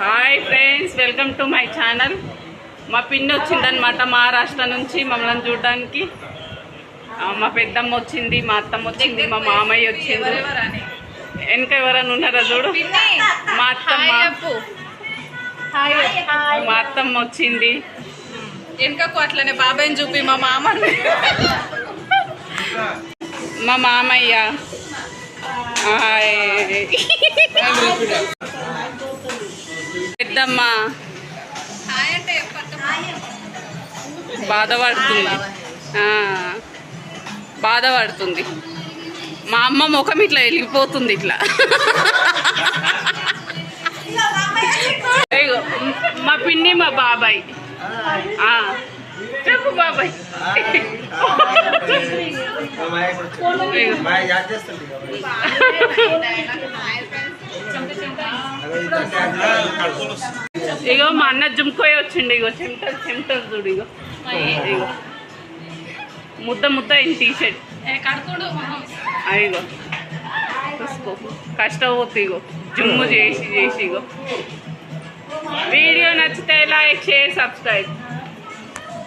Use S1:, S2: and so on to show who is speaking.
S1: Hi friends welcome to my channel మా పిన్ని వచ్చిందనమాట మహారాష్ట్ర నుంచి మమ్మల్ని చూడడానికి. మా పెద్దమ్మ వచ్చింది మా అత్తమ్మ వచ్చింది మా మామయ్య వచ్చింది వెనక ఎవరైనా ఉన్నారా చూడు? మా అత్తమ్మ. మా అత్తమ్మ వచ్చింది.
S2: వెనుకకు అట్లనే బాబాయ్ని చూపి మా మామని.
S1: మా మామయ్య. హాయ్. పెద్దమ్మ. బాధపడుతుంది. బాధపడుతుంది. మా అమ్మ ముఖం ఇట్లా వెలిగిపోతుంది ఇట్లా. మా పిన్ని మా బాబాయ్. చెప్పు బాబాయ్. ఇగో. మా అన్న జుమ్కోయి వచ్చిండు ఇగో చెమటలు చెమటలు చూడు ఇగో. ఇగో. ముద్ద ముద్ద అయిన టీ షర్ట్. ఇగో. చూసుకో. కష్టపోతుంది ఇగో. జుమ్ము చేసి చేసి ఇగో. వీడియో నచ్చితే లైక్ షేర్ సబ్స్క్రైబ్.